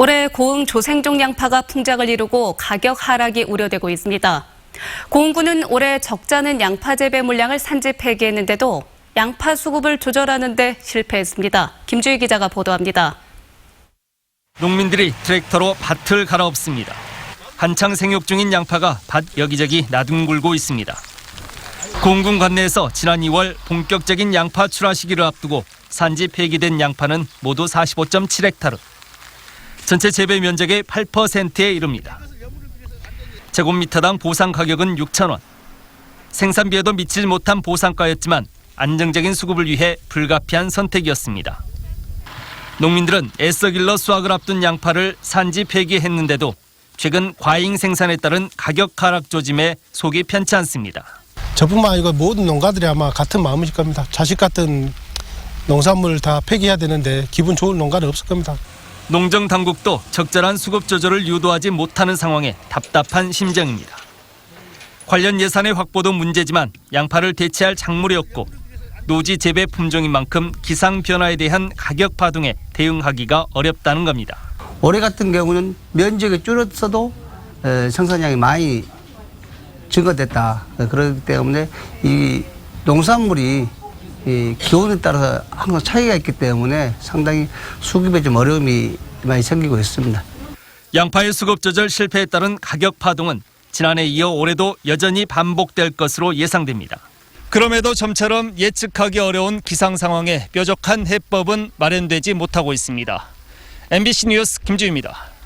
올해 고흥 조생종 양파가 풍작을 이루고 가격 하락이 우려되고 있습니다. 고흥군은 올해 적자는 양파 재배 물량을 산지 폐기했는데도 양파 수급을 조절하는 데 실패했습니다. 김주희 기자가 보도합니다. 농민들이 트랙터로 밭을 갈아엎습니다. 한창 생육 중인 양파가 밭 여기저기 나둥글고 있습니다. 공군 관내에서 지난 2월 본격적인 양파 출하 시기를 앞두고 산지 폐기된 양파는 모두 45.7헥타르. 전체 재배 면적의 8%에 이릅니다. 제곱미터당 보상 가격은 6천 원. 생산비에도 미치지 못한 보상가였지만 안정적인 수급을 위해 불가피한 선택이었습니다. 농민들은 애써 길러 수확을 앞둔 양파를 산지 폐기했는데도 최근 과잉 생산에 따른 가격 하락 조짐에 속이 편치 않습니다. 저뿐만 아니고 모든 농가들이 아마 같은 마음이실 겁니다. 자식 같은 농산물 다 폐기해야 되는데 기분 좋은 농가는 없을 겁니다. 농정 당국도 적절한 수급 조절을 유도하지 못하는 상황에 답답한 심정입니다. 관련 예산의 확보도 문제지만 양파를 대체할 작물이 없고 노지 재배 품종인 만큼 기상 변화에 대한 가격 파동에 대응하기가 어렵다는 겁니다. 올해 같은 경우는 면적이 줄었어도 에, 생산량이 많이 증가됐다. 에, 그렇기 때문에 이 농산물이 이 기온에 따라서 항상 차이가 있기 때문에 상당히 수급에 좀 어려움이 많이 생기고 있습니다. 양파의 수급 조절 실패에 따른 가격 파동은 지난해 이어 올해도 여전히 반복될 것으로 예상됩니다. 그럼에도 좀처럼 예측하기 어려운 기상 상황에 뾰족한 해법은 마련되지 못하고 있습니다. MBC 뉴스 김주입니다.